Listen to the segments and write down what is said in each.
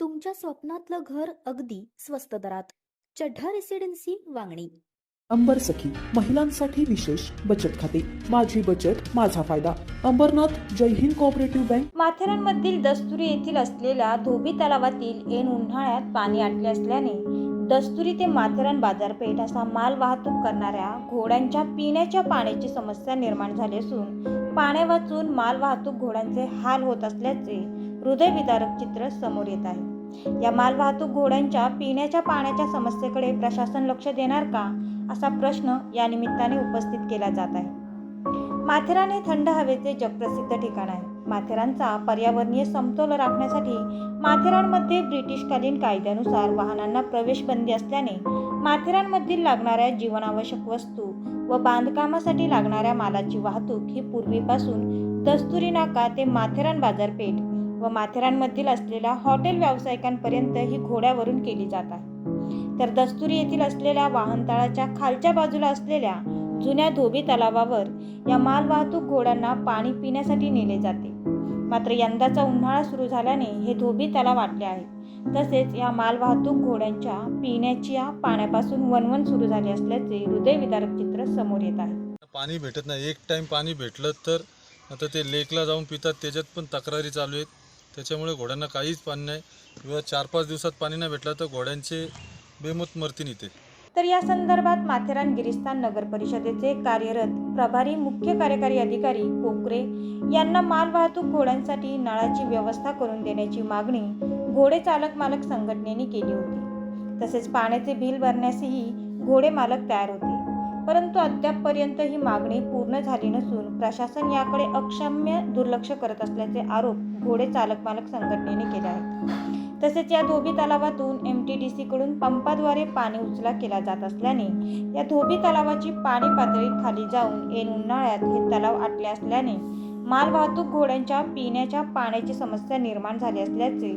तुमच्या स्वप्नातलं घर अगदी स्वस्त दरात. चढ्ढा रेसिडेन्सी वांगणी. अंबर सखी महिलांसाठी विशेष बचत खाते. माझी बचत माझा फायदा. Ambernath Jai Hind cooperative bank. माथेरानमधील दस्तुरी येथील असलेल्या धोबी तलावातील ऐन उन्हाळ्यात पाणी आटले असल्याने दस्तुरी ते माथेरान बाजारपेठ असा माल वाहतूक करणाऱ्या घोड्यांच्या पिण्याच्या पाण्याची समस्या निर्माण झाली असून पाण्या वाचून माल वाहतूक घोड्यांचे हाल होत असल्याचे हृदयविदारक चित्र समोर येत आहे. या माल वाहतूक घोड्यांच्या पिण्याच्या पाण्याच्या समस्येकडे प्रशासन लक्ष देणार का असा प्रश्न या निमित्ताने उपस्थित केला जात आहे. माथेरान हे थंड हवेचे जगप्रसिद्ध ठिकाण आहे. माथेरानचा पर्यावरणीय समतोल राखण्यासाठी माथेरानमध्ये ब्रिटिशकालीन कायद्यानुसार वाहनांना प्रवेश बंदी असल्याने माथेरानमधील लागणाऱ्या जीवनावश्यक वस्तू व बांधकामासाठी लागणाऱ्या मालाची वाहतूक ही पूर्वीपासून दस्तुरी नाका ते माथेरान बाजारपेठ व माथेरानमधील असलेल्या हॉटेल व्यावसायिकांपर्यंत ही घोड्यावरून केली जात आहे. तर दस्तुरी येथील असलेल्या वाहनतळाच्या खालच्या बाजूला असलेल्या जुन्या धोबी तलावावर या माल वाहतूक घोड्यांना पाणी पिण्यासाठी नेले जाते. मात्र यंदाचा उन्हाळा सुरू झाल्याने हे धोबी त्याला वाटले आहे. तसेच या माल वाहतूक घोड्यांच्या पिण्याच्या पाण्यापासून वनवन सुरू झाले असल्याचे हृदयविदारक चित्र समोर येत आहे. पाणी भेटत नाही. एक टाइम पाणी भेटलं तर आता ते लेकला जाऊन पितात. त्याच्यात पण तक्रारी चालू आहेत. त्याच्यामुळे घोड्यांना काहीच पाणी नाही. किंवा चार पाच दिवसात पाणी नाही भेटलं तर घोड्यांचे बेमत मरतीन इथे तर या संदर्भात माथेरान गिरिस्तान नगर परिषदेचे कार्यरत प्रभारी मुख्य कार्यकारी अधिकारी कोकरे यांना माल वाहतूक घोड्यांसाठी नळाची व्यवस्था करून देण्याची मागणी घोडे चालक मालक संघटनेने केली होती. तसेच पाण्याचे बिल भरण्यासही घोडे मालक तयार होते. परंतु अद्यापपर्यंत ही मागणी पूर्ण झाली नसून प्रशासन याकडे अक्षम्य दुर्लक्ष करत असल्याचे आरोप घोडे चालक मालक संघटनेने केले आहेत. तसेच या धोबी तलावातून एम टी डी सीकडून पंपाद्वारे पाणी उचला केला जात असल्याने या धोबी तलावाची पाणी पातळी खाली जाऊन येन उन्हाळ्यात हे तलाव आटले असल्याने मालवाहतूक घोड्यांच्या पिण्याच्या पाण्याची समस्या निर्माण झाली असल्याचे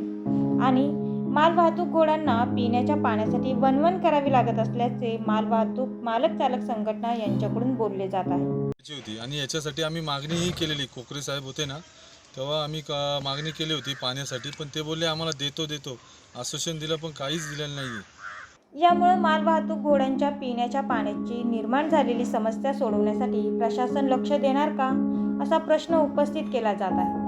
आणि माल वाहतूक घोड्यांना पिण्याच्या पाण्यासाठी वनवन करावी लागत असल्याचे माल वाहतूक मालक चालक संघटना यांच्याकडून बोलले जात आहे. होती. आणि याच्यासाठी आम्ही मागणीही केलेली कोकरे साहेब होते ना तेव्हा आम्ही का मागणी केली होती पाण्यासाठी पण ते बोलले आम्हाला देतो देतो. आश्वासन दिलं पण काहीच दिलेलं नाही आहे यामुळे माल वाहतूक घोड्यांच्या पिण्याच्या पाण्याची निर्माण झालेली समस्या सोडवण्यासाठी प्रशासन लक्ष देणार का असा प्रश्न उपस्थित केला जात आहे.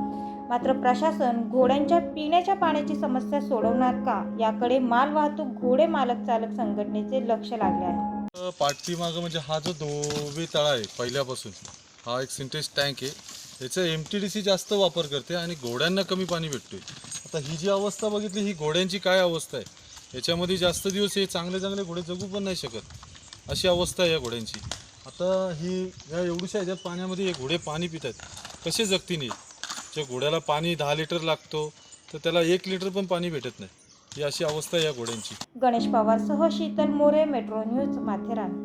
मात्र प्रशासन घोड्यांच्या पिण्याच्या पाण्याची समस्या सोडवणार का याकडे माल वाहतूक घोडे मालक चालक संघटनेचे लक्ष लागले आहे. पाठीमागं म्हणजे हा जो धोबी तळा आहे पहिल्यापासून हा एक सिंटेक्स टँक आहे. याचा एम टी डी सी जास्त वापर करते आणि घोड्यांना कमी पाणी भेटतोय. आता ही जी अवस्था बघितली ही घोड्यांची काय अवस्था आहे? याच्यामध्ये जास्त दिवस हे चांगले चांगले घोडे जगू पण नाही शकत. अशी अवस्था आहे या घोड्यांची. आता ही या एवढीशा ह्याच्यात पाण्यामध्ये हे घोडे पाणी पितात कसे जगतील हे? जे घोड्याला पाणी दहा लिटर लागतो तर त्याला एक लिटर पण पाणी भेटत नाही. ही अशी अवस्था आहे या घोड्यांची. Ganesh पवारसह Sheetal More metro news Matheran.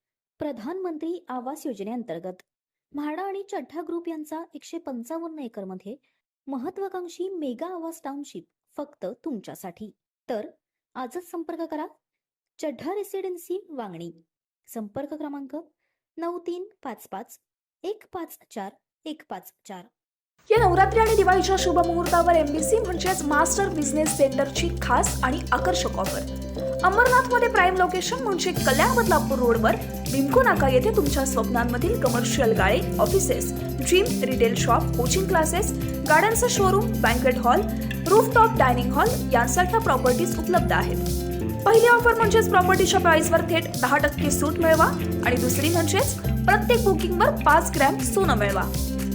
प्रधानमंत्री आवास योजनेअंतर्गत म्हाडा आणि चड्ढा ग्रुप यांचा एकशे पंचावन्न एकरमध्ये महत्वाकांक्षी मेगा आवास टाउनशिप फक्त तुमच्यासाठी. तर आजच संपर्क करा. चड्ढा रेसिडेन्सी वांगणी. संपर्क क्रमांक नऊ तीन पाच पाच एक पाच चार एक पाच चार. या नवरात्री आणि दिवाळीच्या शुभमुहूर्तावर एमबीसी म्हणजेच मास्टर बिझनेस सेंटरची खास आणि आकर्षक ऑफर अंबरनाथमध्ये प्राईम लोकेशन म्हणजे कल्याण बदलापूर रोडवर भीमको नाका येथे तुमच्या स्वप्नांमधील कमर्शियल गाळे offices gym retail shop coaching classes गाड्यांचं showroom banquet hall rooftop dining hall यांसारख्या प्रॉपर्टीज उपलब्ध आहेत. पहिली ऑफर म्हणजेच प्रॉपर्टीच्या प्राइसवर थेट दहा टक्के सूट मिळवा आणि दुसरी म्हणजेच प्रत्येक बुकिंगवर पाच ग्रॅम सोनं मिळवा.